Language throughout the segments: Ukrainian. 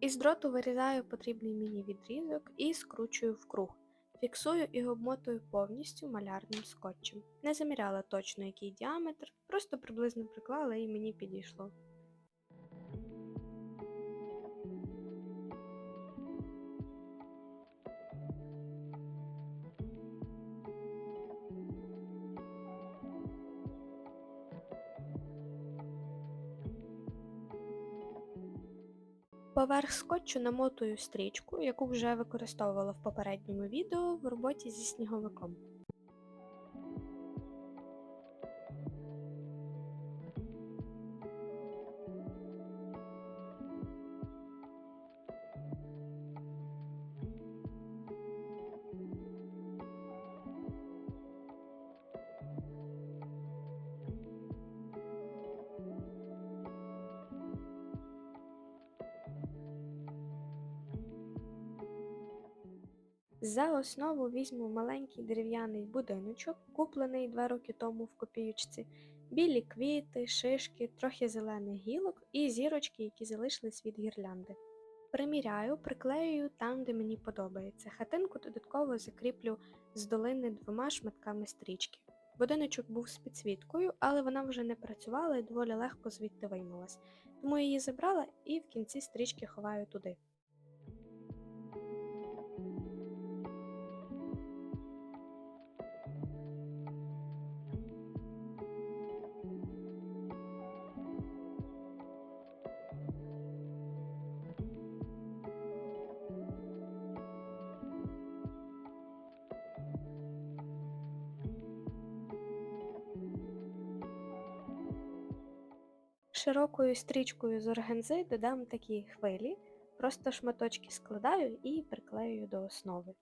Із дроту вирізаю потрібний мені відрізок і скручую в круг. Фіксую і обмотую повністю малярним скотчем. Не заміряла точно який діаметр, просто приблизно приклала і мені підійшло. Поверх скотчу намотую стрічку, яку вже використовувала в попередньому відео в роботі зі сніговиком. За основу візьму маленький дерев'яний будиночок, куплений два роки тому в копіючці, білі квіти, шишки, трохи зелених гілок і зірочки, які залишились від гірлянди. Приміряю, приклеюю там, де мені подобається. Хатинку додатково закріплю з долини двома шматками стрічки. Будиночок був з підсвіткою, але вона вже не працювала і доволі легко звідти виймалась, тому її забрала і в кінці стрічки ховаю туди. Широкою стрічкою з органзи додам такі хвилі, просто шматочки складаю і приклеюю до основи.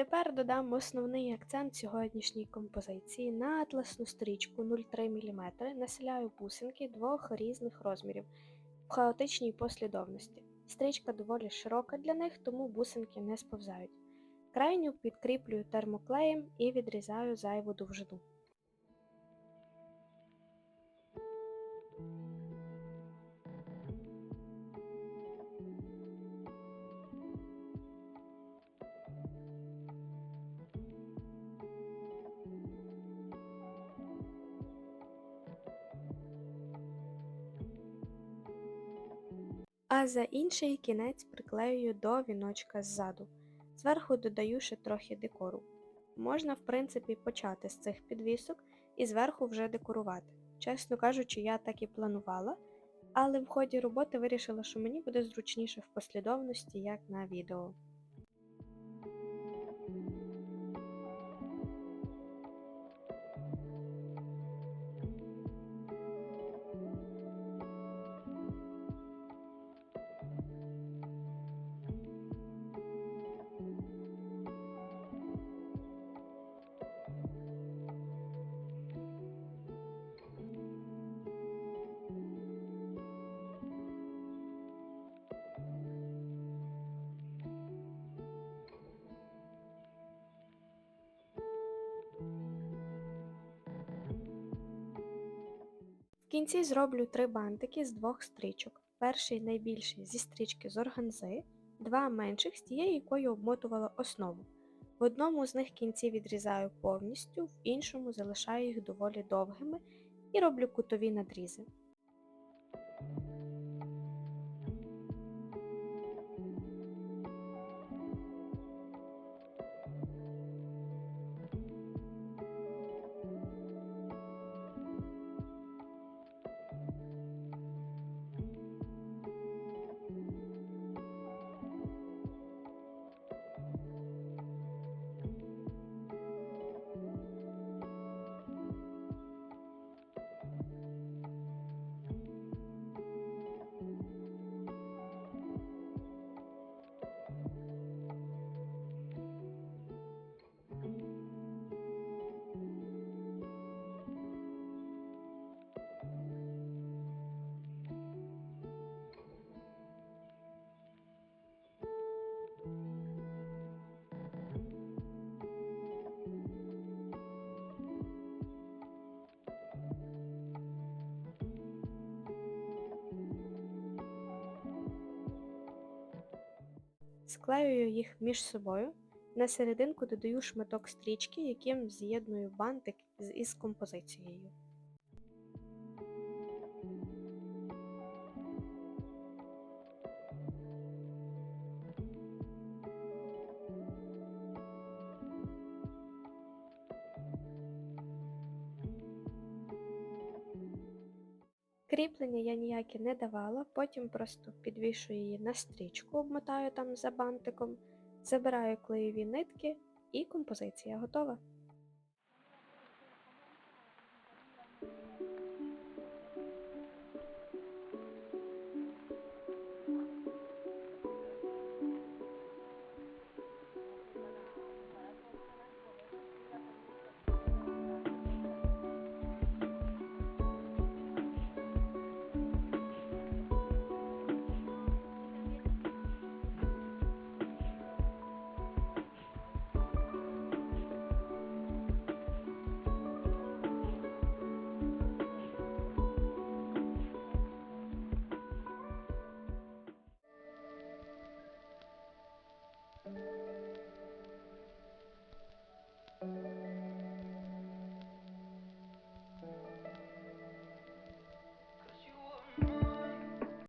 Тепер додам основний акцент сьогоднішньої композиції. На атласну стрічку 0,3 мм населяю бусинки двох різних розмірів в хаотичній послідовності. Стрічка доволі широка для них, тому бусинки не сповзають. Крайню підкріплюю термоклеєм і відрізаю зайву довжину. А за інший кінець приклеюю до віночка ззаду. Зверху додаю ще трохи декору. Можна, в принципі, почати з цих підвісок і зверху вже декорувати. Чесно кажучи, я так і планувала, але в ході роботи вирішила, що мені буде зручніше в послідовності, як на відео. Кінці зроблю три бантики з двох стрічок. Перший найбільший зі стрічки з органзи, два менших з тієї, якою обмотувала основу. В одному з них кінці відрізаю повністю, в іншому залишаю їх доволі довгими і роблю кутові надрізи. Склеюю їх між собою. На серединку додаю шматок стрічки, яким з'єдную бантик із композицією. Кріплення я ніякі не давала, потім просто підвішую її на стрічку, обмотаю там за бантиком, забираю клеєві нитки і композиція готова.